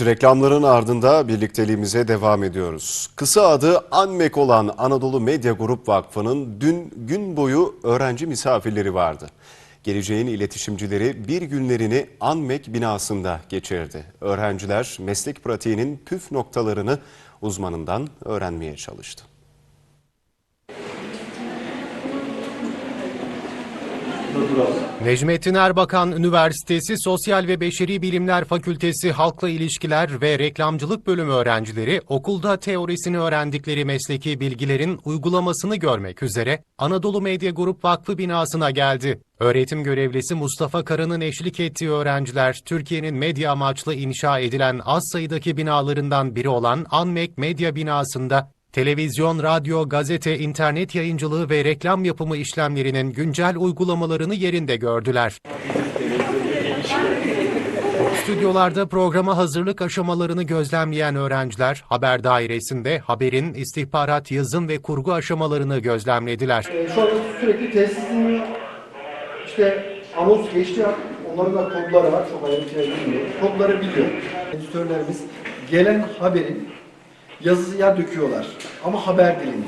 Reklamların ardında birlikteliğimize devam ediyoruz. Kısa adı Anmek olan Anadolu Medya Grup Vakfı'nın dün gün boyu öğrenci misafirleri vardı. Geleceğin iletişimcileri bir günlerini Anmek binasında geçirdi. Öğrenciler meslek pratiğinin püf noktalarını uzmanından öğrenmeye çalıştı. Necmettin Erbakan Üniversitesi Sosyal ve Beşeri Bilimler Fakültesi Halkla İlişkiler ve Reklamcılık Bölümü öğrencileri okulda teorisini öğrendikleri mesleki bilgilerin uygulamasını görmek üzere Anadolu Medya Grup Vakfı binasına geldi. Öğretim görevlisi Mustafa Kara'nın eşlik ettiği öğrenciler Türkiye'nin medya amaçlı inşa edilen az sayıdaki binalarından biri olan Anmek Medya binasında Televizyon, radyo, gazete, internet yayıncılığı ve reklam yapımı işlemlerinin güncel uygulamalarını yerinde gördüler. Stüdyolarda programa hazırlık aşamalarını gözlemleyen öğrenciler, haber dairesinde haberin istihbarat, yazım ve kurgu aşamalarını gözlemlediler. Ee, Şu anda sürekli tesis dinliyor. İşte anons geçti. Onların da kodları var. Çok ayrıntıya bilmiyorum. Kodları biliyor. Editörlerimiz gelen haberin yazıya döküyorlar. Ama haber dilinde.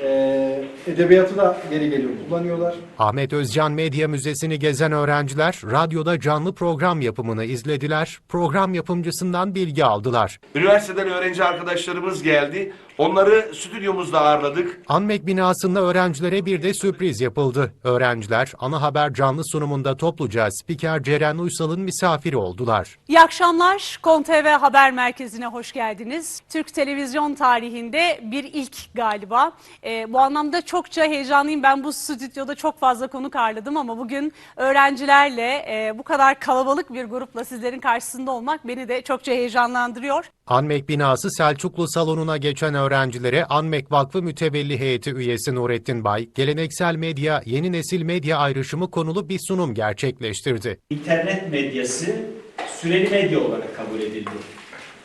Ee, edebiyatı da geri geliyor. Kullanıyorlar. Ahmet Özcan Medya Müzesi'ni gezen öğrenciler, radyoda canlı program yapımını izlediler, program yapımcısından bilgi aldılar. Üniversiteden öğrenci arkadaşlarımız geldi. Onları stüdyomuzda ağırladık. Anmek binasında öğrencilere bir de sürpriz yapıldı. Öğrenciler ana haber canlı sunumunda topluca spiker Ceren Uysal'ın misafiri oldular. İyi akşamlar. KonTV Haber Merkezi'ne hoş geldiniz. Türk televizyon tarihinde bir ilk galiba. Ee, bu anlamda çokça heyecanlıyım. Ben bu stüdyoda çok fazla konuk ağırladım ama bugün öğrencilerle e, bu kadar kalabalık bir grupla sizlerin karşısında olmak beni de çokça heyecanlandırıyor. Anmek binası Selçuklu salonuna geçen öğrencilere Anmek Vakfı Mütevelli Heyeti üyesi Nurettin Bay, geleneksel medya, yeni nesil medya ayrışımı konulu bir sunum gerçekleştirdi. İnternet medyası süreli medya olarak kabul edildi.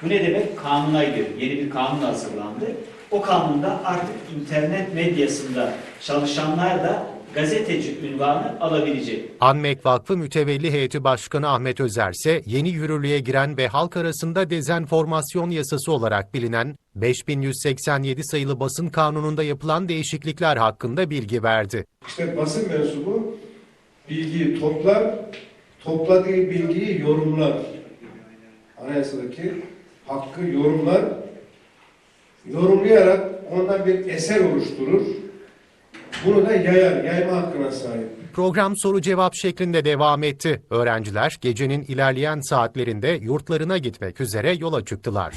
Bu ne demek? Kanuna göre yeni bir kanun hazırlandı. O kanunda artık internet medyasında çalışanlar da gazeteci ünvanı alabilecek. Anmek Vakfı Mütevelli Heyeti Başkanı Ahmet Özer ise yeni yürürlüğe giren ve halk arasında dezenformasyon yasası olarak bilinen 5187 sayılı basın kanununda yapılan değişiklikler hakkında bilgi verdi. İşte basın mensubu bilgiyi toplar, topladığı bilgiyi yorumlar. Anayasadaki hakkı yorumlar, yorumlayarak ondan bir eser oluşturur. Bunu da yayar, yayma hakkına sahip. Program soru cevap şeklinde devam etti. Öğrenciler gecenin ilerleyen saatlerinde yurtlarına gitmek üzere yola çıktılar.